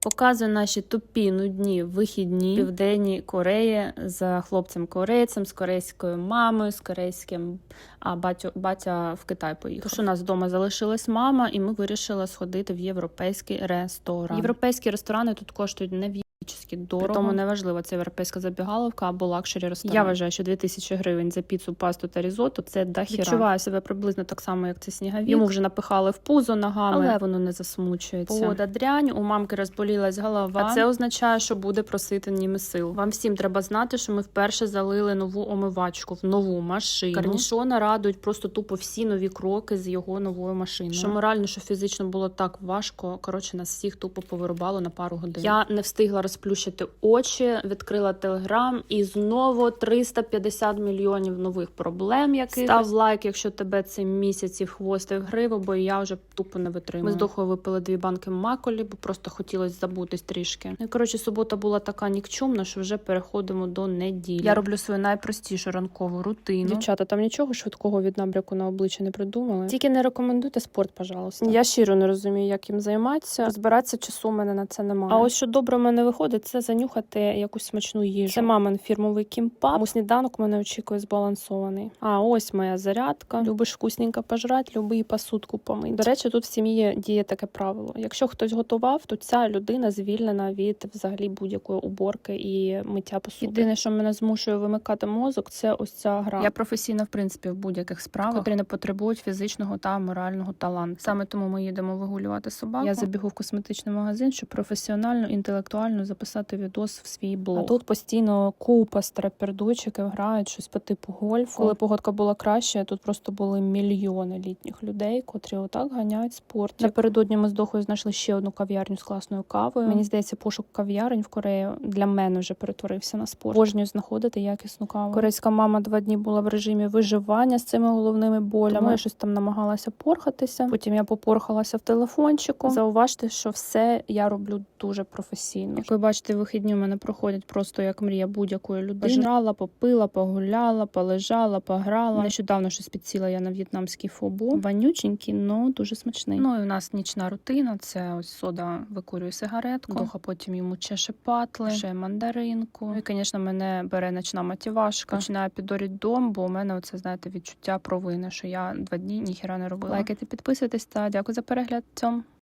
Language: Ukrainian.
Показую наші тупі нудні вихідні південні південній Кореї з хлопцем корейцем, з корейською мамою, з корейським а батю, батя в Китай поїхав. Тож у нас вдома залишилась мама, і ми вирішили сходити в європейський ресторан. Європейські ресторани тут коштують не дорого. Тому неважливо, це європейська забігаловка або лакшері ресторан. Я вважаю, що 2000 гривень за піцу, пасту та різотто це дахіра. Відчуваю себе приблизно так само, як це сніговік. Йому вже напихали в пузо ногами, але воно не засмучується. Погода дрянь, у мамки розболілась голова. А це означає, що буде просити німи сил. Вам всім треба знати, що ми вперше залили нову омивачку в нову машину. Карнішона радують просто тупо всі нові кроки з його новою машиною. Що морально, що фізично було так важко. Коротше, нас всіх тупо повирубало на пару годин. Я не встигла розплющити очі, відкрила телеграм і знову 350 мільйонів нових проблем. Яких став лайк, якщо тебе це місяців хвостив гриву, бо я вже тупо не витримую. Ми з дохою випили дві банки маколі, бо просто хотілося забутись трішки. Ну і коротше, субота була така нікчумна, що вже переходимо до неділі. Я роблю свою найпростішу ранкову рутину. Дівчата, там нічого швидкого від набряку на обличчя не придумали. Тільки не рекомендуйте спорт, пожалуйста. Я щиро не розумію, як їм займатися. Розбиратися часу у мене на це немає. А ось що добре в мене виходить, це занюхати якусь смачну їжу. Це мамин фірмовий кімпап. Тому сніданок мене очікує збалансований. А ось моя зарядка. Любиш вкусненько пожрати, люби і посудку помити. До речі, тут в сім'ї діє таке правило. Якщо хтось готував, то ця людина звільнена від взагалі будь-якої уборки і миття посуди. Єдине, що мене змушує вимикати мозок, це ось ця гра. Я професійна, в принципі, в будь-яких справах, котрі не потребують фізичного та морального таланту. Саме тому ми їдемо вигулювати собаку. Я забігу в косметичний магазин, щоб професіонально, інтелектуально записати відос в свій блог. А тут постійно купа страпердучиків грають щось по типу гольфу. Коли погодка була краще, тут просто були мільйони літніх людей, котрі отак ганяють спорт. Напередодні ми з дохою знайшли ще одну кав'ярню з класною кавою. Мені здається, пошук кав'ярень в Кореї для мене вже перетворився на спорт. Божнюю знаходити якісну каву. Корейська мама два дні була в режимі виживання з цими головними болями. Тому я щось там намагалася порхатися. Потім я попорхалася в телефончику. Зауважте, що все я роблю дуже професійно. Ви бачите, вихідні у мене проходять просто як мрія будь-якої людини. Пожрала, попила, погуляла, полежала, пограла. Нещодавно щось підсіла я на в'єтнамський фобо. Вонюченький, но дуже смачний. Ну і у нас нічна рутина. Це ось сода викурює сигаретку. Доха потім йому чеше патли, ще мандаринку. Ну і, звісно, мене бере ночна мотивашка. Починає підоріть дом, бо у мене оце, знаєте, відчуття провини, що я два дні ніхіра не робила. Лайкайте, підписуйтесь та дякую за перегляд. Цьом.